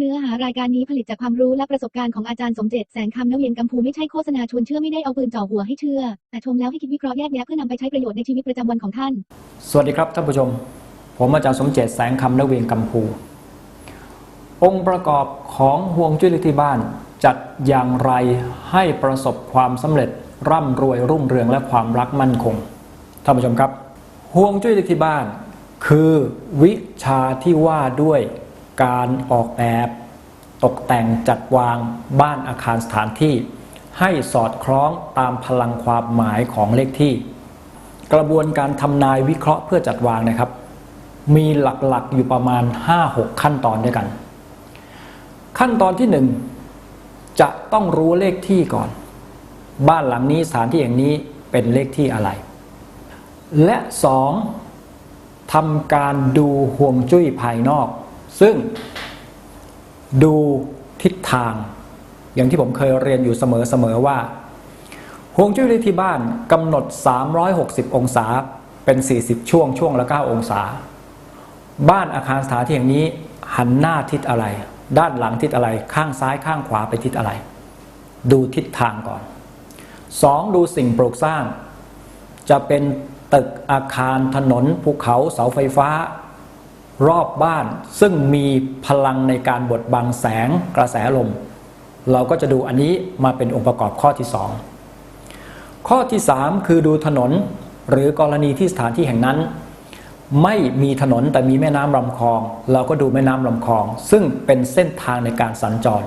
เนื้อหารายการนี้ผลิตจากความรู้และประสบการณ์ของอาจารย์สมเจตแสงคำนเวียนกัมพูไม่ใช่โฆษณาชวนเชื่อไม่ได้เอาปืนจ่อหัวให้เชื่อ แต่ชมแล้วให้คิดวิเคราะห์แยกแยะเพื่อนำไปใช้ประโยชน์ในชีวิตประจำวันของท่าน สวัสดีครับท่านผู้ชม ผมอาจารย์สมเจตแสงคำนเวียงกัมพู องค์ประกอบของห่วงจุ้ยลขที่บ้าน จัดอย่างไรให้ประสบความสำเร็จร่ำรวยรุ่งเรืองและความรักมั่นคงท่านผู้ชมครับห่วงจุ้ยลขที่บ้าน คือวิชาที่ว่าด้วย การออกแบบตกแต่งจัดวางบ้านอาคารสถานที่ ให้สอดคล้องตามพลังความหมายของเลขที่ กระบวนการทำนายวิเคราะห์เพื่อจัดวางนะครับ มีหลักๆอยู่ประมาณ 5-6 ขั้นตอนด้วยกัน ขั้นตอนที่ 1 จะต้องรู้เลขที่ก่อน บ้านหลังนี้สถานที่อย่างนี้เป็นเลขที่อะไร และ 2. ทำการดูห่วงจุ้ยภายนอก ซึ่งดูทิศทาง อย่างที่ผมเคยเรียนอยู่เสมอๆว่าฮวงจุ้ยเลขที่บ้านกำหนด 360 องศาเป็น 40 ช่วงช่วงละ 9 องศา บ้านอาคารสถานที่อย่างนี้หันหน้าทิศอะไร ด้านหลังทิศอะไรข้างซ้ายข้างขวาไปทิศอะไร ดูทิศทางก่อน 2. ดูสิ่งปลูกสร้าง จะเป็นตึกอาคารถนนภูเขาเสาไฟฟ้า รอบบ้านซึ่งมีพลังในการบดบังแสงกระแสลม เราก็จะดูอันนี้มาเป็นองค์ประกอบข้อที่ 2 ข้อที่ 3 คือดูถนนหรือกรณีที่สถานที่แห่งนั้น ไม่มีถนนแต่มีแม่น้ำลำคลอง เราก็ดูแม่น้ำลำคลอง ซึ่งเป็นเส้นทางในการสัญจร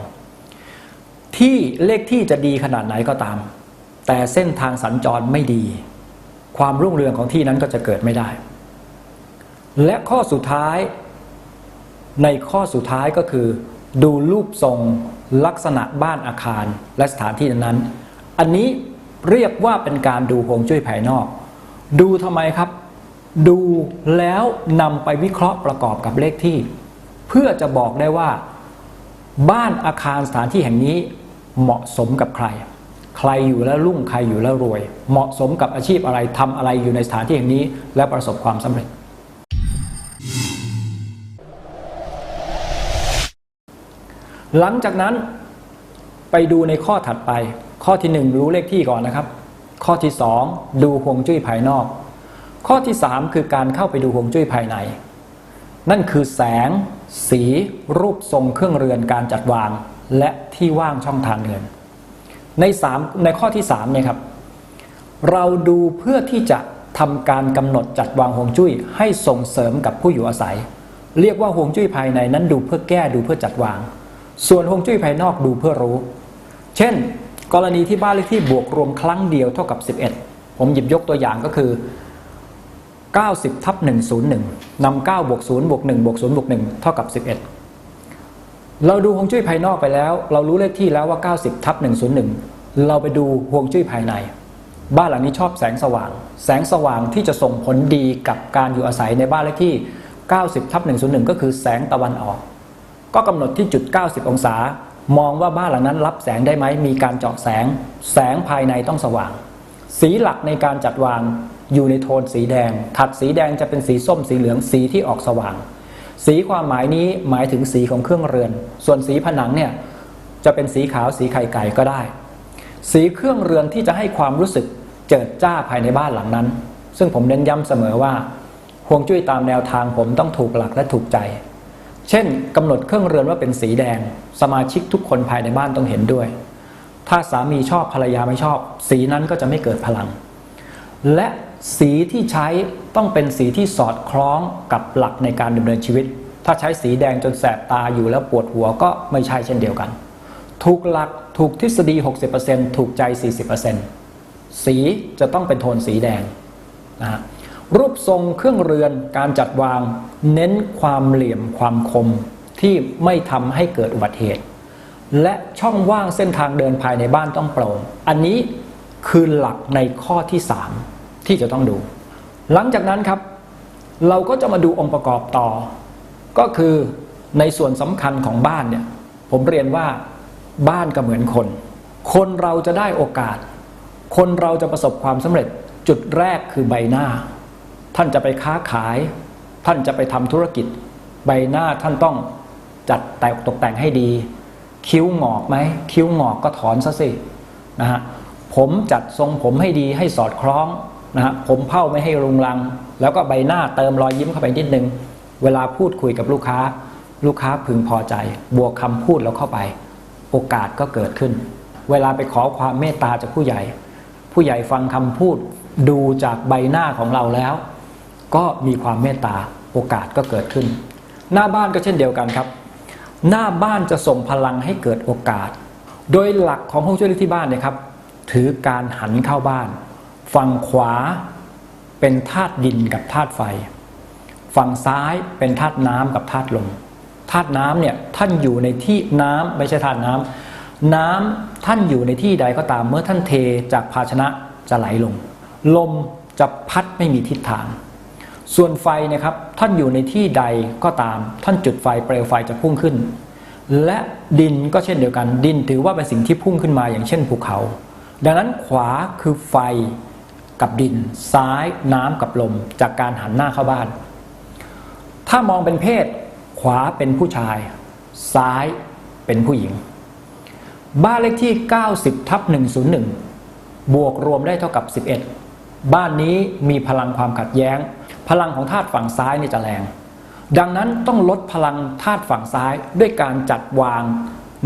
ที่เลขที่จะดีขนาดไหนก็ตาม แต่เส้นทางสัญจรไม่ดี ความรุ่งเรืองของที่นั้นก็จะเกิดไม่ได้ และข้อสุดท้าย ในข้อสุดท้ายก็คือ ดูรูปทรงลักษณะบ้านอาคารและสถานที่นั้น อันนี้เรียกว่าเป็นการดูฮวงจุ้ยภายนอก ดูทำไมครับ ดูแล้วนำไปวิเคราะห์ประกอบกับเลขที่ เพื่อจะบอกได้ว่า บ้านอาคารสถานที่แห่งนี้เหมาะสมกับใคร ใครอยู่แล้วรุ่งใครอยู่แล้วรวย เหมาะสมกับอาชีพอะไรทำอะไรอยู่ในสถานที่แห่งนี้ และประสบความสำเร็จ หลังจากนั้นไปดูในข้อถัดไป ข้อที่ 1 รู้เลขที่ก่อนนะครับ ข้อที่ 2 ดูฮวงจุ้ยภายนอก ข้อที่ 3 คือการเข้าไปดูฮวงจุ้ยภายใน นั่นคือแสง สีรูปทรงเครื่องเรือนการจัดวาง และที่ว่างช่องทางเดินใน3ในข้อที่3เนี่ยครับเราดูเพื่อที่จะทำการกำหนดจัดวางฮวงจุ้ยให้ส่งเสริมกับผู้อยู่อาศัย เรียกว่าฮวงจุ้ยภายในนั้นดูเพื่อแก้ดูเพื่อจัดวาง ส่วนฮวงจุ้ยภายนอกดูเพื่อรู้ เช่น กรณีที่บ้านเลขที่บวกรวมครั้งเดียวเท่ากับ 11 ผมหยิบยกตัวอย่างก็คือ 90ทับ101นำ9บวก0บวก1บวก0บวก1เท่ากับ 11 เราดูฮวงจุ้ยภายนอกไปแล้ว เรารู้เลขที่แล้วว่า 90ทับ101 เราไปดูฮวงจุ้ยภายใน บ้านหลังนี้ชอบแสงสว่าง แสงสว่างที่จะส่งผลดีกับการอยู่อาศัยในบ้านเลขที่ 90ทับ101 ก็คือแสงตะวันออก ก็กำหนดที่จุด 90 องศา มองว่าบ้านหลังนั้นรับแสงได้ไหมมีการเจาะแสง แสงภายในต้องสว่าง สีหลักในการจัดวางอยู่ในโทนสีแดง ถัดสีแดงจะเป็นสีส้มสีเหลืองสีที่ออกสว่าง สีความหมายนี้หมายถึงสีของเครื่องเรือน ส่วนสีผนังเนี่ยจะเป็นสีขาวสีไข่ไก่ก็ได้ สีเครื่องเรือนที่จะให้ความรู้สึกเจิดจ้าภายในบ้านหลังนั้น ซึ่งผมเน้นย้ำเสมอว่าห่วงจุ้ยตามแนวทางผมต้องถูกหลักและถูกใจ เช่นกำหนดเครื่องเรือนว่าเป็นสีแดง สมาชิกทุกคนภายในบ้านต้องเห็นด้วย ถ้าสามีชอบภรรยาไม่ชอบ สีนั้นก็จะไม่เกิดพลัง และสีที่ใช้ต้องเป็นสีที่สอดคล้องกับหลักในการดำเนินชีวิต ถ้าใช้สีแดงจนแสบตาอยู่แล้วปวดหัวก็ไม่ใช่เช่นเดียวกัน ถูกหลักถูกทฤษฎี 60%ถูกใจ 40%สีจะต้องเป็นโทนสีแดงนะฮะ รูปทรงเครื่องเรือนการจัดวาง เน้นความเหลี่ยมความคมที่ไม่ทำให้เกิดอุบัติเหตุ และช่องว่างเส้นทางเดินภายในบ้านต้องโปร่งอันนี้คือหลักในข้อที่ 3 ที่จะต้องดู หลังจากนั้นครับ เราก็จะมาดูองค์ประกอบต่อ ก็คือในส่วนสำคัญของบ้านเนี่ยผมเรียนว่าบ้านก็เหมือนคน คนเราจะได้โอกาส คนเราจะประสบความสำเร็จจุดแรกคือใบหน้า ท่านจะไปค้าขาย ท่านจะไปทำธุรกิจ ใบหน้าท่านต้องจัดแต่งตกแต่งให้ดี คิ้วงอกไหม คิ้วงอกก็ถอนซะสินะฮะผมจัดทรงผมให้ดีให้สอดคล้องนะฮะผมเผ้าไม่ให้รุงรัง แล้วก็ใบหน้าเติมรอยยิ้มเข้าไปนิดนึง เวลาพูดคุยกับลูกค้า ลูกค้าพึงพอใจ บวกคำพูดแล้วเข้าไป โอกาสก็เกิดขึ้น เวลาไปขอความเมตตาจากผู้ใหญ่ ผู้ใหญ่ฟังคำพูดดูจากใบหน้าของเราแล้ว ก็มีความเมตตาโอกาสก็เกิดขึ้น หน้าบ้านก็เช่นเดียวกันครับ หน้าบ้านจะส่งพลังให้เกิดโอกาส โดยหลักของฮวงจุ้ยที่บ้านเนี่ยครับ ถือการหันเข้าบ้าน ฝั่งขวาเป็นธาตุดินกับธาตุไฟ ฝั่งซ้ายเป็นธาตุน้ำกับธาตุลมธาตุน้ำเนี่ยท่านอยู่ในที่น้ำไม่ใช่ธาตุน้ำน้ำท่านอยู่ในที่ใดก็ตามเมื่อท่านเทจากภาชนะจะไหลลง ลมจะพัดไม่มีทิศทาง ส่วนไฟนะครับท่านอยู่ในที่ใดก็ตาม ท่านจุดไฟเปลวไฟจะพุ่งขึ้น และดินก็เช่นเดียวกัน ดินถือว่าเป็นสิ่งที่พุ่งขึ้นมาอย่างเช่นภูเขา ดังนั้นขวาคือไฟกับดิน ซ้ายน้ำกับลมจากการหันหน้าเข้าบ้าน ถ้ามองเป็นเพศ ขวาเป็นผู้ชาย ซ้ายเป็นผู้หญิง บ้านเลขที่ 90ทับ101 บวกรวมได้เท่ากับ 11 บ้านนี้มีพลังความขัดแย้ง พลังของธาตุฝั่งซ้ายนี่จะแรง ดังนั้นต้องลดพลังธาตุฝั่งซ้ายด้วยการจัดวาง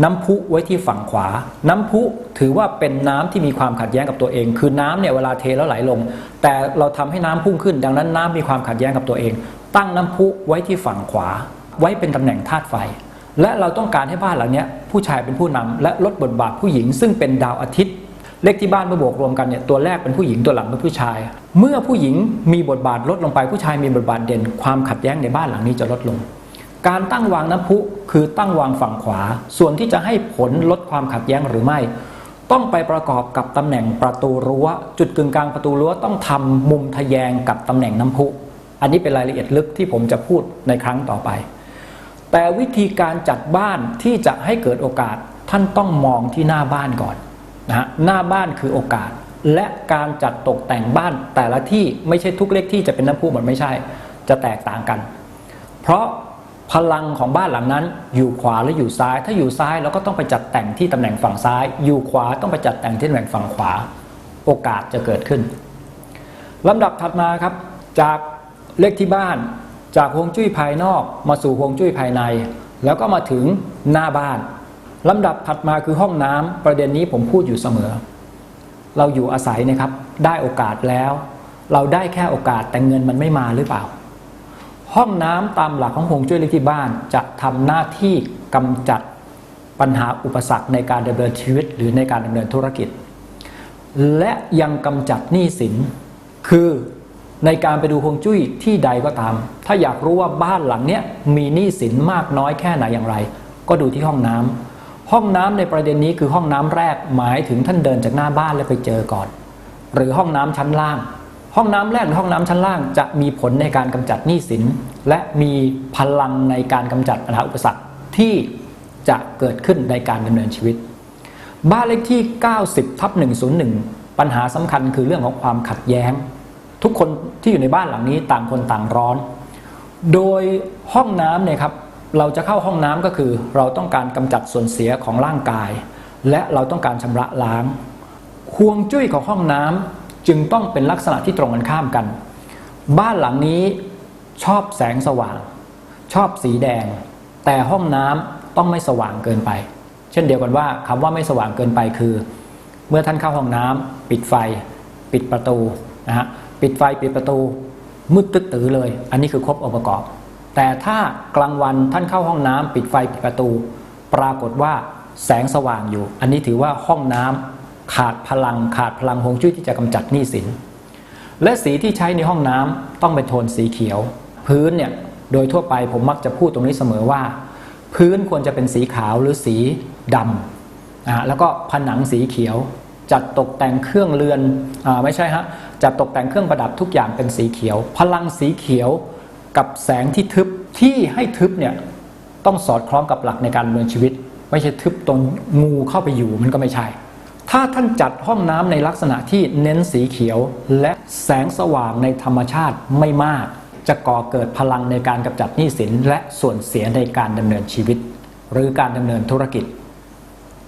น้ำพุไว้ที่ฝั่งขวา น้ำพุถือว่าเป็นน้ำที่มีความขัดแย้งกับตัวเอง คือน้ำเนี่ยเวลาเทแล้วไหลลง แต่เราทำให้น้ำพุ่งขึ้น ดังนั้นน้ำมีความขัดแย้งกับตัวเอง ตั้งน้ำพุไว้ที่ฝั่งขวา ไว้เป็นตำแหน่งธาตุไฟ และเราต้องการให้บ้านหลังนี้ผู้ชายเป็นผู้นำและลดบทบาทผู้หญิง ซึ่งเป็นดาวอาทิตย์ เลขที่บ้านเมื่อบวกรวมกันเนี่ยตัวแรกเป็นผู้หญิงตัวหลังเป็นผู้ชาย เมื่อผู้หญิงมีบทบาทลดลงไปผู้ชายมีบทบาทเด่น ความขัดแย้งในบ้านหลังนี้จะลดลง การตั้งวางน้ำพุคือตั้งวางฝั่งขวา ส่วนที่จะให้ผลลดความขัดแย้งหรือไม่ ต้องไปประกอบกับตำแหน่งประตูรั้ว จุดกึ่งกลางประตูรั้วต้องทำมุมทะแยงกับตำแหน่งน้ำพุอันนี้เป็นรายละเอียดลึกที่ผมจะพูดในครั้งต่อไป แต่วิธีการจัดบ้านที่จะให้เกิดโอกาสท่านต้องมองที่หน้าบ้านก่อน นะฮะหน้าบ้านคือโอกาส และการจัดตกแต่งบ้านแต่ละที่ไม่ใช่ทุกเลขที่จะเป็นน้ำพุหมดไม่ใช่ จะแตกต่างกัน เพราะพลังของบ้านหลังนั้น อยู่ขวาและอยู่ซ้าย ถ้าอยู่ซ้ายเราก็ต้องไปจัดแต่งที่ตำแหน่งฝั่งซ้าย อยู่ขวาต้องไปจัดแต่งที่ตำแหน่งฝั่งขวา โอกาสจะเกิดขึ้นลำดับถัดมาครับ จากเลขที่บ้าน จากฮวงจุ้ยภายนอก มาสู่ฮวงจุ้ยภายใน แล้วก็มาถึงหน้าบ้าน ลำดับถัดมาคือห้องน้ำประเด็นนี้ผมพูดอยู่เสมอ เราอยู่อาศัยนะครับ ได้โอกาสแล้ว เราได้แค่โอกาสแต่เงินมันไม่มาหรือเปล่า ห้องน้ำตามหลักของฮวงจุ้ยเลขที่บ้าน จะทำหน้าที่กำจัดปัญหาอุปสรรคในการดำเนินชีวิต หรือในการดำเนินธุรกิจ และยังกำจัดหนี้สิน คือในการไปดูฮวงจุ้ยที่ใดก็ตาม ถ้าอยากรู้ว่าบ้านหลังเนี้ยมีหนี้สินมากน้อยแค่ไหนอย่างไร ก็ดูที่ห้องน้ำ ห้องน้ำในประเด็นนี้คือห้องน้ำแรกหมายถึงท่านเดินจากหน้าบ้านแล้วไปเจอก่อน หรือห้องน้ำชั้นล่าง ห้องน้ำแรกหรือห้องน้ำชั้นล่าง จะมีผลในการกำจัดหนี้สิน และมีพลังในการกำจัดปัญหาอุปสรรคที่จะเกิดขึ้นในการดำเนินชีวิต บ้านเลขที่ 90ทับ101 ปัญหาสำคัญคือเรื่องของความขัดแย้ง ทุกคนที่อยู่ในบ้านหลังนี้ต่างคนต่างร้อน โดยห้องน้ำเนี่ยครับ เราจะเข้าห้องน้ำก็คือเราต้องการกำจัดส่วนเสียของร่างกาย และเราต้องการชำระล้างห่วงจุ้ยของห้องน้ำจึงต้องเป็นลักษณะที่ตรงกันข้ามกัน บ้านหลังนี้ชอบแสงสว่าง ชอบสีแดง แต่ห้องน้ำต้องไม่สว่างเกินไป เช่นเดียวกันว่าคำว่าไม่สว่างเกินไปคือ เมื่อท่านเข้าห้องน้ำปิดไฟ ปิดประตูนะฮะปิดไฟปิดประตูมืดตึ๊ดตื้อเลย อันนี้คือครบองค์ประกอบ แต่ถ้ากลางวันท่านเข้าห้องน้ำปิดไฟปิดประตู ปรากฏว่าแสงสว่างอยู่ อันนี้ถือว่าห้องน้ำขาดพลังขาดพลังฮวงจุ้ยที่จะกำจัดหนี้สิน และสีที่ใช้ในห้องน้ำต้องเป็นโทนสีเขียว พื้นเนี่ยโดยทั่วไปผมมักจะพูดตรงนี้เสมอว่า พื้นควรจะเป็นสีขาวหรือสีดำนะแล้วก็ผนังสีเขียว จัดตกแต่งเครื่องเรือนอาไม่ใช่ฮะจัดตกแต่งเครื่องประดับทุกอย่างเป็นสีเขียว พลังสีเขียว กับแสงที่ทึบที่ให้ทึบเนี่ยต้องสอดคล้องกับหลักในการดำเนินชีวิต ไม่ใช่ทึบตรงงูเข้าไปอยู่มันก็ไม่ใช่ ถ้าท่านจัดห้องน้ำในลักษณะที่เน้นสีเขียว และแสงสว่างในธรรมชาติไม่มาก จะก่อเกิดพลังในการกำจัดหนี้สินและส่วนเสียในการดำเนินชีวิต หรือการดำเนินธุรกิจ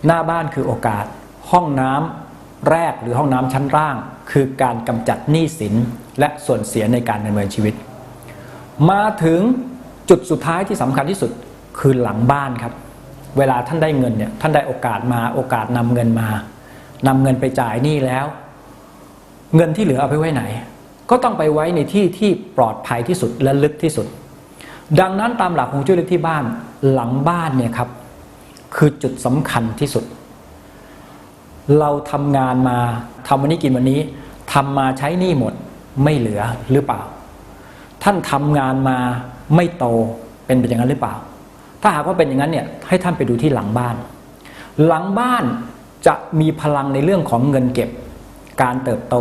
หน้าบ้านคือโอกาส ห้องน้ำแรกหรือห้องน้ำชั้นล่าง คือการกำจัดหนี้สินและส่วนเสียในการดำเนินชีวิต มาถึงจุดสุดท้ายที่สำคัญที่สุดคือหลังบ้านครับ เวลาท่านได้เงินเนี่ยท่านได้โอกาสมาโอกาสนำเงินมานำเงินไปจ่ายหนี้แล้ว เงินที่เหลือเอาไปไว้ไหน ก็ต้องไปไว้ในที่ที่ปลอดภัยที่สุดและลึกที่สุด ดังนั้นตามหลักของจุลึกที่บ้านหลังบ้านเนี่ยครับคือจุดสำคัญที่สุด เราทำงานมาทำวันนี้กินวันนี้ทำมาใช้หนี้หมดไม่เหลือหรือเปล่า ท่านทำงานมาไม่โตเป็นไปอย่างนั้นหรือเปล่า ถ้าหากว่าเป็นอย่างนั้นเนี่ยให้ท่านไปดูที่หลังบ้าน หลังบ้านจะมีพลังในเรื่องของเงินเก็บ การเติบโต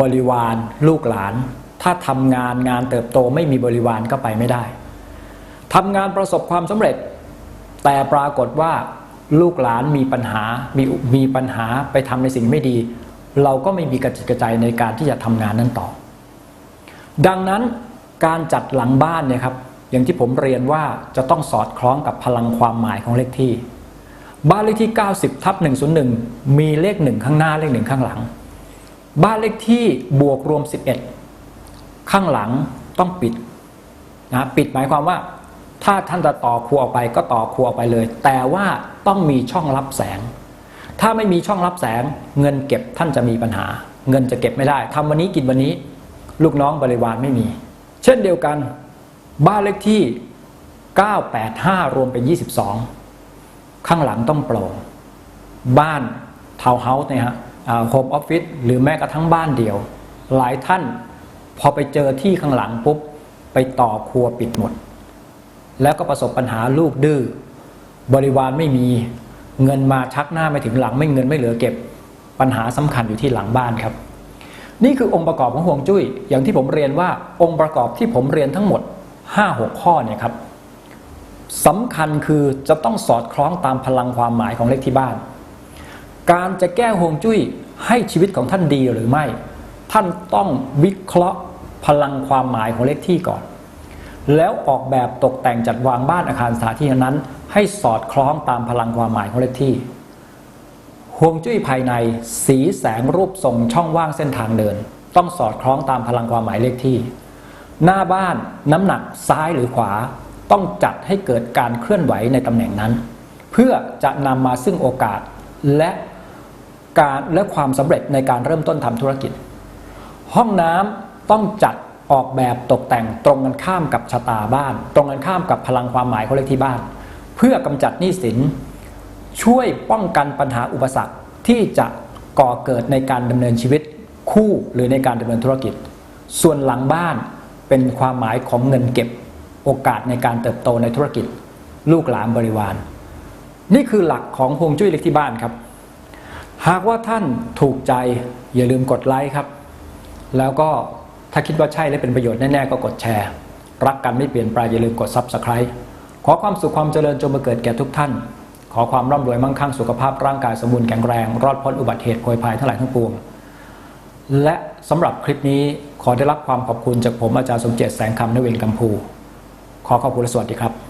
บริวาร ลูกหลาน ถ้าทำงานงานเติบโตไม่มีบริวารก็ไปไม่ได้ทำงานประสบความสำเร็จ แต่ปรากฏว่าลูกหลานมีปัญหา มีมีปัญหาไปทำในสิ่งไม่ดี เราก็ไม่มีกระจิตกระใจในการที่จะทำงานนั้นต่อ ดังนั้น การจัดหลังบ้านเนี่ยครับอย่างที่ผมเรียนว่าจะต้องสอดคล้องกับพลังความหมายของเลขที่ บ้านเลขที่ 90ทับ101 มีเลขหนึ่งข้างหน้าเลขหนึ่งข้างหลัง บ้านเลขที่บวกรวม 11 ข้างหลังต้องปิดนะปิดหมายความว่าถ้าท่านจะต่อครัวออกไปก็ต่อครัวออกไปเลย แต่ว่าต้องมีช่องรับแสง ถ้าไม่มีช่องรับแสงเงินเก็บท่านจะมีปัญหา เงินจะเก็บไม่ได้ทำวันนี้กินวันนี้ ลูกน้องบริวารไม่มี เช่นเดียวกันบ้านเลขที่ 985 รวมเป็น 22 ข้างหลังต้องโปร่งบ้านทาวน์เฮาส์เนี่ยฮะโฮมออฟฟิศหรือแม้กระทั่งบ้านเดียว หลายท่านพอไปเจอที่ข้างหลังปุ๊บ ไปต่อครัวปิดหมด แล้วก็ประสบปัญหาลูกดื้อ บริวารไม่มีเงินมาชักหน้าไม่ถึงหลังไม่เงินไม่เหลือเก็บปัญหาสำคัญอยู่ที่หลังบ้านครับ นี่คือองค์ประกอบของห่วงจุ้ย อย่างที่ผมเรียนว่าองค์ประกอบที่ผมเรียนทั้งหมด 5-6 ข้อเนี่ยครับสำคัญคือจะต้องสอดคล้องตามพลังความหมายของเลขที่บ้าน การจะแก้ห่วงจุ้ยให้ชีวิตของท่านดีหรือไม่ ท่านต้องวิเคราะห์พลังความหมายของเลขที่ก่อน แล้วออกแบบตกแต่งจัดวางบ้านอาคารสถานที่นั้น ให้สอดคล้องตามพลังความหมายของเลขที่ ห่วงจุ้ยภายใน สีแสงรูปทรงช่องว่างเส้นทางเดิน ต้องสอดคล้องตามพลังความหมายเลขที่ หน้าบ้านน้ำหนักซ้ายหรือขวา ต้องจัดให้เกิดการเคลื่อนไหวในตำแหน่งนั้น เพื่อจะนำมาซึ่งโอกาสและการและความสำเร็จในการเริ่มต้นทำธุรกิจ ห้องน้ำต้องจัดออกแบบตกแต่งตรงกันข้ามกับชะตาบ้าน ตรงกันข้ามกับพลังความหมายของเลขที่บ้าน เพื่อกำจัดหนี้สิน ช่วยป้องกันปัญหาอุปสรรคที่จะก่อเกิดในการดำเนินชีวิตคู่หรือในการดำเนินธุรกิจ ส่วนหลังบ้านเป็นความหมายของเงินเก็บโอกาสในการเติบโตในธุรกิจ ลูกหลานบริวาร นี่คือหลักของฮวงจุ้ยเล็กที่บ้านครับ หากว่าท่านถูกใจอย่าลืมกดไลค์ครับ แล้วก็ถ้าคิดว่าใช่และเป็นประโยชน์แน่ ๆ ก็กดแชร์ รักกันไม่เปลี่ยนแปลงอย่าลืมกด Subscribe ขอความสุขความเจริญจงมาเกิดแก่ทุกท่าน ขอความร่ำรวยมั่งคั่งสุขภาพร่างกายสมบูรณ์แข็งแรง รอดพ้นอุบัติเหตุโผยภัยทั้งหลายทั้งปวง และสำหรับคลิปนี้ขอได้รับความขอบคุณจากผมอาจารย์สมเจตแสงคำนเวงกัมพู ขอขอบคุณและสวัสดีครับ